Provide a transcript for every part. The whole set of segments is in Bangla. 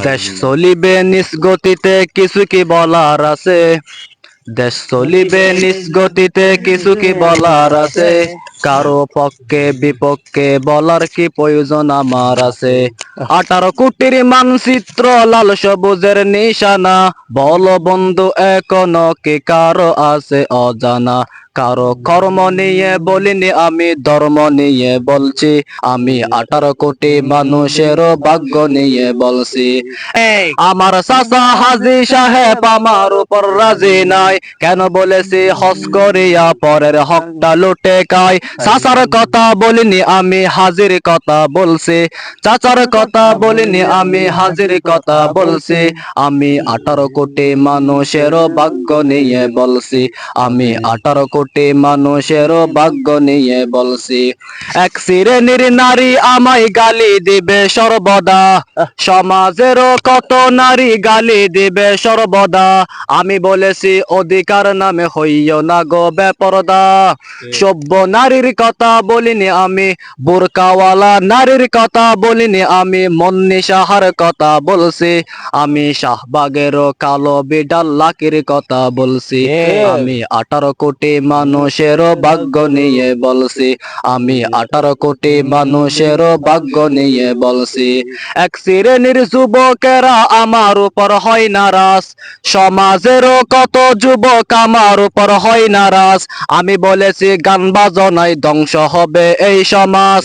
দেশ চলিবে নিষ্গতিতে কিছু কি বলার আছে? দেশ চলিবে নিষ্গতিতে কিছু কি বলার আছে? কারও পক্ষে বিপক্ষে বলার কি প্রয়োজন আমার আছে? আঠারো কোটির মানচিত্র লাল সবুজের নিশানা। বল বন্ধু এখনও কি কারও আছে অজানা? কারও কর্ম নিয়ে বলিনি আমি ধর্ম নিয়ে বলছি আমি। আঠারো কোটি মানুষের ভাগ্য নিয়ে বলছি। আমার চাচা হাজি সাহেব আমার উপর রাজি নাই। কেন বলেছি হস করিয়া পরের হকটা লুটে খাই চাচার কথা বলিনি আমি হাজির কথা বলছি। চাচার কথা বলিনি আমি হাজির কথা বলছি। আমি আঠারো কোটি মানুষের ভাগ্য নিয়ে বলছি। আমি আঠারো কোটি মানুষের ভাগ্য নিয়ে বলছি। এক শ্রেণির নারী আমায় গালি দিবে সর্বদা। সমাজের কত নারী গালি দিবে সর্বদা। আমি বলেছি অধিকার নামে হইও না গো বেপরদা। সভ্য নারীর কথা বলিনি আমি বোরকাওয়ালা নারীর কথা বলিনি আমি মন্নি সাহার কথা বলছি আমি শাহবাগের কালো বিডাল লাকির কথা বলছি আমি আঠারো কোটি মানুষের ভাগ্য নিয়ে বলছি আমি আঠারো কোটি মানুষের ভাগ্য নিয়ে বলছি। এক শ্রেণির যুবকেরা আমার উপর হয় নারাজ সমাজের কত যুবক আমার উপর হয় নারাজ আমি বলেছি গান বাজনায় ধ্বংস হবে এই সমাজ।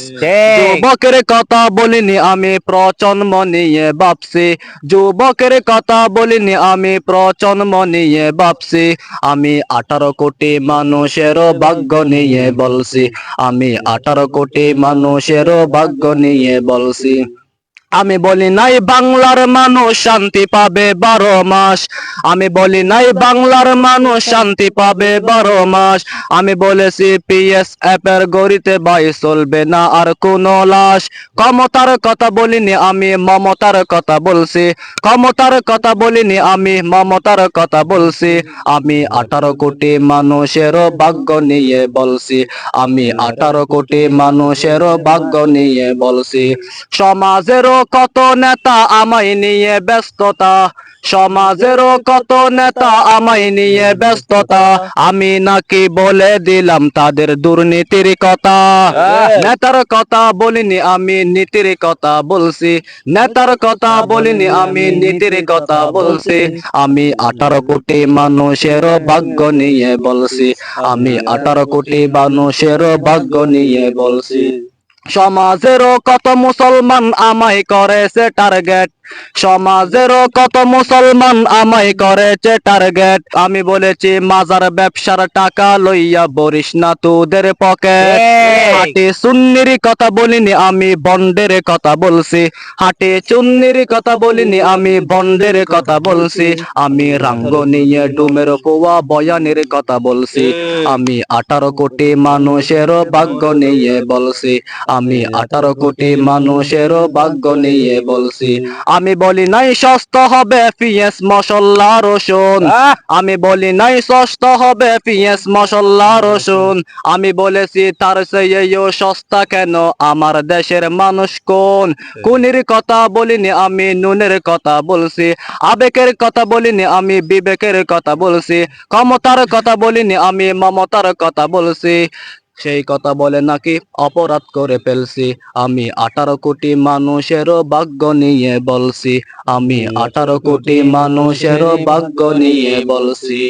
যুবকের কথা বলিনি আমি প্রজন্ম নিয়ে ভাবছি। যুবকের কথা বলিনি আমি প্রজন্ম নিয়ে ভাবছি। আমি আঠারো কোটি মানুষেরও ভাগ্য নিয়ে বলছি। আমি আঠারো কোটি মানুষেরও ভাগ্য নিয়ে বলছি। আমি বলি নাই বাংলার মানুষ শান্তি পাবে বারো মাস। আমি বলি নাই বাংলার মানুষ শান্তি পাবে বারো মাস। আমি বলেছি পিএস অ্যাপের গড়িতে বাই চলবে না আর কোনো লাশ। ক্ষমতার কথা বলিনি আমি, মমতার কথা বলছি। ক্ষমতার কথা বলিনি আমি, মমতার কথা বলছি। আমি আঠারো কোটি মানুষের ভাগ্য নিয়ে বলছি। আমি আঠারো কোটি মানুষের ভাগ্য নিয়ে বলছি। সমাজেরও কত নেতা আমায় নিয়ে ব্যস্ততা? সমাজেরও কত নেতা আমায় নিয়ে ব্যস্ততা? আমি নাকি বলে দিলাম তাদের দুর্নীতির কথা। নেতার কথা বলিনি আমি নীতির কথা বলছি। নেতার কথা বলিনি আমি নীতির কথা বলছি। আমি আঠারো কোটি মানুষের ভাগ্য নিয়ে বলছি। আমি আঠারো কোটি মানুষের ভাগ্য নিয়ে বলছি। সমাজেরও কত মুসলমান আমায় করেছে টার্গেট সমাজেরও কত মুসলমান আমায় করেছে টার্গেট আমি বলেছি মাজার ব্যবসার টাকা লইয়া বরিস না তোদের পকেট হাটে সুন্নির কথা বলিনি আমি বন্ডের কথা বলছি। হাটে চুন্নির কথা বলিনি আমি বন্ডের কথা বলছি। আমি রাঙ্গ নিয়ে ডুমের পোয়া বয়ানের কথা বলছি। আমি আঠারো কোটি মানুষের ভাগ্য নিয়ে বলছি। আমি আঠারো কোটি মানুষের ভাগ্য নিয়ে বলছি। আমি বলি নাই সস্তা হবে পিএস মশলা রসুন। আমি বলি নাই সস্তা হবে পিএস মশলা রসুন। আমি বলেছি তার চেয়েও সস্তা কেন? আমার দেশের মানুষ কোন? কুনির কথা বলিনি আমি নুনের কথা বলছি। আবেগের কথা বলিনি আমি বিবেকের কথা বলছি। ক্ষমতার কথা বলিনি আমি মমতার কথা বলছি। সেই কথা বলে নাকি অপরাধ করে ফেলছি। আমি আঠারো কোটি মানুষেরও ভাগ্য নিয়ে বলছি। আমি আঠারো কোটি মানুষেরও ভাগ্য নিয়ে বলছি।